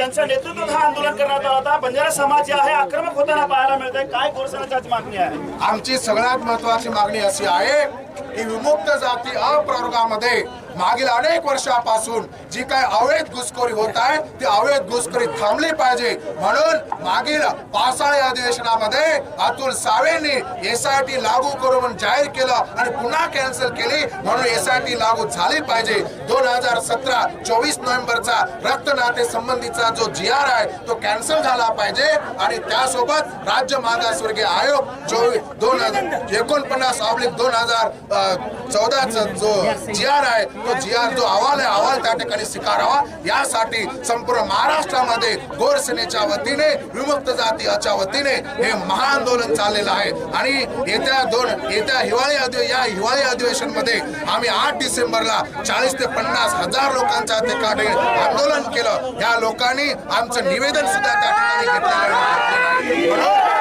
ज्यांच्या नेतृत्व हा आंदोलन करण्यात आला होता. बंजारा समाज जे आहे आक्रमक होताना पाहायला मिळतंय. काय गोरसनाची मागणी आहे? आमची सगळ्यात महत्वाची मागणी अशी आहे की विमुक्त जाती अप्रवर्गामध्ये मागील अनेक वर्षापासून जी काय अवैध घुसखोरी होत आहे ती अवैध घुसखोरी थांबली पाहिजे. म्हणून मागील पावसाळी अधिवेशनामध्ये अतुल सावेंनी एसआयटी लागू करू म्हणून जाहीर केलं आणि पुन्हा कॅन्सल केली. म्हणून एसआयटी लागू झाली पाहिजे. दोन हजार सतरा चोवीस नोव्हेंबरचा रक्त नाते संबंधीचा जो जी आर आहे तो कॅन्सल झाला पाहिजे. आणि त्यासोबत राज्य मागासवर्गीय आयोग चोवीस दोन हजार एकोणपन्नास ऑब्लिक दोन हजार चौदाचा जो जी आर आहे तो जी आर जो अहवाल आहे अहवाल त्या ठिकाणी स्वीकारावा. यासाठी संपूर्ण महाराष्ट्रामध्ये गोर सेनेच्या वतीने विमुक्त जातीच्या वतीने हे महाआंदोलन चाललेलं आहे. आणि येत्या दोन येत्या हिवाळी अधि या हिवाळी अधिवेशनमध्ये आम्ही आठ डिसेंबरला चाळीस ते पन्नास हजार लोकांच्या ठिकाणी आंदोलन केलं. या लोकांनी आमचं निवेदन सुद्धा त्या ठिकाणी घेतलेलं आहे. म्हणून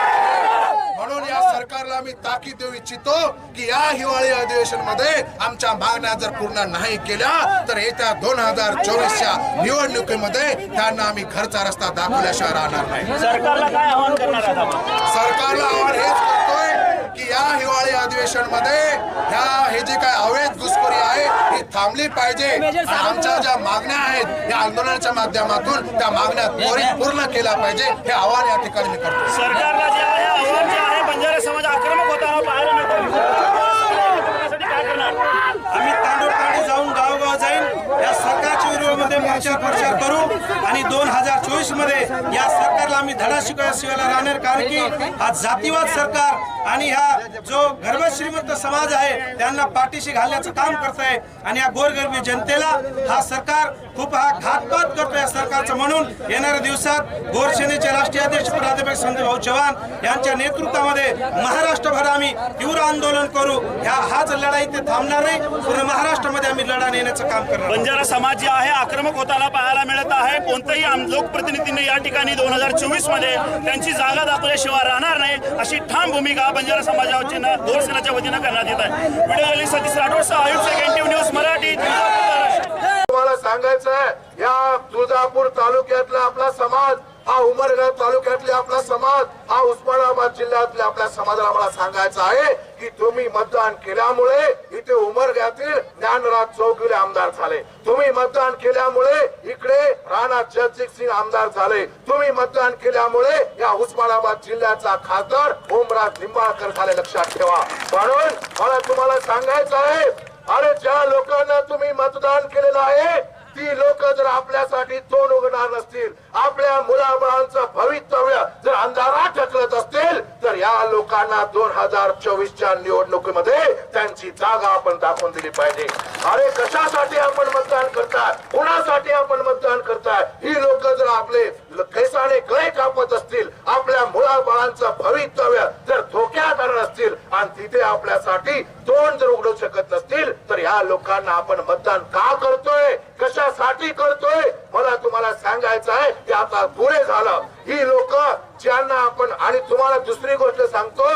म्हणून या सरकारला मी ताकीद देऊ इच्छितो की या हिवाळी अधिवेशनमध्ये आमच्या मागण्या जर पूर्ण नाही केल्या तर येत्या दोन हजार चोवीसच्या निवडणुकीमध्ये त्यांना आम्ही घरचा रस्ता दाखवल्याशिवाय राहणार नाही. सरकारला काय आवाहन करणार आहात आपण? सरकारला आव्हान हेच करतोय की या हिवाळी अधिवेशनमध्ये ह्या हे जे काय अवैध घुसखोरी आहे ही थांबली पाहिजे. आमच्या ज्या मागण्या आहेत या आंदोलनाच्या माध्यमातून त्या मागण्या त्वरित पूर्ण केल्या पाहिजे हे आव्हान या ठिकाणी मी करतो सरकारला जे आहे आव्हान जे आहे बंजारा समाज आक्रमक होताना पाहायला मिळतो. त्यासाठी काय करणार आम्ही तांडोळतांडी जाऊन गावगाव जाईन. या प्रचार प्रचार करू. आणि दोन हजार चोवीसमध्ये या सरकारला आम्ही धडा शिकवायला शिवायला राहणार कारण की हा जातीवाद सरकार आणि हा जो गर्भ श्रीमंत समाज आहे त्यांना पाठीशी घालण्याचं काम करत आहे आणि या गोरगरबी जनतेला हा सरकार खूप हा घातपात करतो या सरकारचं म्हणून. येणाऱ्या दिवसात गोरसेनेचे राष्ट्रीय अध्यक्ष प्राध्यापक संदीप भाऊ चव्हाण यांच्या नेतृत्वामध्ये महाराष्ट्रभर आम्ही तीव्र आंदोलन करू ह्या हाच लढाई ते थांबणार नाही. पूर्ण महाराष्ट्रामध्ये आम्ही लढा नेण्याचं काम करणार बंजारा समाज जे आहे आक्रमक होताना पाहायला मिळत आहे. कोणत्याही आम- लोकप्रतिनिधीने या ठिकाणी दोन हजार चोवीसमध्ये त्यांची जागा दाखवल्याशिवाय राहणार नाही अशी ठाम भूमिका बंजारा समाजाच्या गोरसेनाच्या वतीनं करण्यात येत आहे. व्हिडिओ सतीश राठोड आयुक्त सेकंड न्यूज मराठी. तुम्हाला सांगायचं आहे या तुळजापूर तालुक्यातला आपला समाज हा उमरगाव तालुक्यातले आपला समाज हा उस्मानाबाद जिल्ह्यातल्या आपल्या समाजाला मला सांगायचं आहे की तुम्ही मतदान केल्यामुळे इथे उमरगातील ज्ञानराज चौगुले आमदार झाले. तुम्ही मतदान केल्यामुळे इकडे राणा जगजित सिंग आमदार झाले. तुम्ही मतदान केल्यामुळे या उस्मानाबाद जिल्ह्याचा खासदार ओमराज निंबाळकर झाले. लक्षात ठेवा. म्हणून मला तुम्हाला सांगायचं आहे अरे ज्या लोकांना तुम्ही मतदान केलेलं आहे ती लोक जर आपल्यासाठी तोंड उघडणार नसतील आपल्या मुलाबाळांचं भवितव्य जर अंधारात ढकलत असतील तर या लोकांना दोन हजार चोवीसच्या निवडणुकीमध्ये त्यांची जागा आपण दाखवून दिली पाहिजे. अरे कशासाठी आपण मतदान करताय? कोणासाठी आपण मतदान करताय? ही लोक जर आपले केसाने गळे कापत असतील आपल्या मुलाबाळांचं भवितव्य जर धोक्यात आणत असतील आणि तिथे आपल्यासाठी तोंड जर उघडू शकत नसतील तर या लोकांना आपण मतदान का करतोय? कशासाठी करतोय? मला तुम्हाला सांगायचं आहे की आता पुढे झालं. ही लोक ज्यांना आपण आणि तुम्हाला दुसरी गोष्ट सांगतो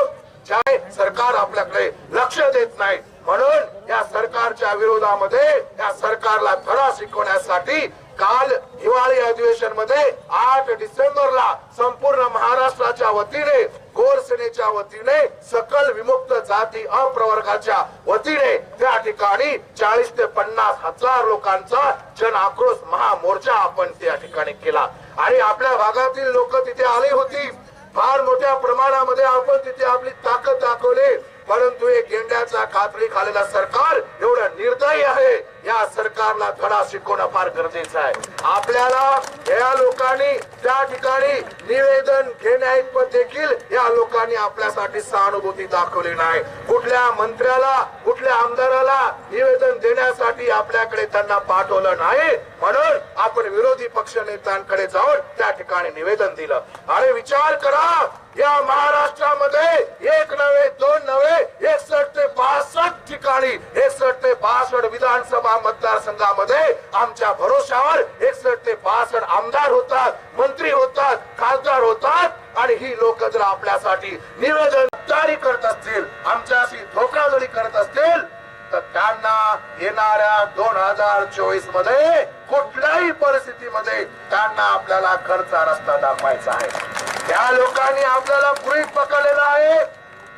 ज्या सरकार आपल्याकडे लक्ष देत नाही. म्हणून या सरकारच्या विरोधामध्ये या सरकारला धडा शिकवण्यासाठी काल हिवाळी अधिवेशनमध्ये आठ डिसेंबरला संपूर्ण महाराष्ट्राच्या वतीने गोर सेनेच्या वतीने सकल विमुक्त जाती अप्रवर्गाच्या वतीने त्या ठिकाणी चाळीस ते पन्नास हजार लोकांचा जन आक्रोश महामोर्चा आपण त्या ठिकाणी केला. आणि आपल्या भागातील लोक तिथे आले होती. फार मोठ्या प्रमाणामध्ये आपण तिथे आपली ताकद दाखवली. परंतु एक गेंड्याचा खात्री खालेला सरकार एवढं निर्दयी आहे. या सरकारला धडा शिकवणं फार गरजेचं आहे. आपल्याला या लोकांनी त्या ठिकाणी निवेदन घेण्याइतपत देखील या लोकांनी आपल्यासाठी सहानुभूती दाखवली नाही. कुठल्या मंत्र्याला कुठल्या आमदाराला निवेदन देण्यासाठी आपल्याकडे त्यांना पाठवलं नाही. म्हणून आपण विरोधी पक्ष नेत्यांकडे जाऊन त्या ठिकाणी निवेदन दिलं. अरे विचार करा. या महाराष्ट्रामध्ये एक नव्हे दोन नव्हे एकसष्ट ते बासष्ट ठिकाणी एकसष्ट ते बासष्ट विधानसभा मतदारसंघामध्ये आमच्या भरोशावर एकसष्ट ते बासष्ट आमदार होतात मंत्री होतात खासदार होतात आणि ही लोक जर आपल्यासाठी निवेदन जारी करत असतील आमच्याशी धोकाधडी करत असतील तर त्यांना येणाऱ्या दोन हजार चोवीसमध्ये कुठल्याही परिस्थितीमध्ये त्यांना आपल्याला खर्चा रस्ता दाखवायचा आहे. या लोकांनी आपल्याला गृहित पकडलेलं आहे.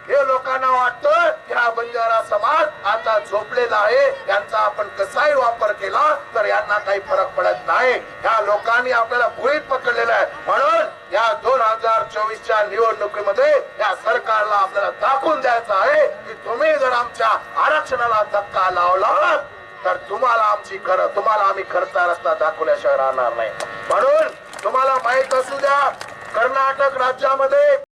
हे लोकांना वाटतं या बंजारा समाज आता झोपलेला आहे. यांचा आपण कसाही वापर केला तर यांना काही फरक पडत नाही. ह्या लोकांनी आपल्याला गृहीत पकडलेलं आहे. म्हणून या दोन हजार चोवीसच्या निवडणुकीमध्ये या सरकारला आपल्याला दाखवून द्यायचं आहे की तुम्ही जर आमच्या आरक्षणाला धक्का लावला तर तुम्हाला आमची खरं तुम्हाला आम्ही खरचा रस्ता दाखवल्याशिवाय राहणार नाही. म्हणून तुम्हाला माहीत असू द्या कर्नाटक राज्यामध्ये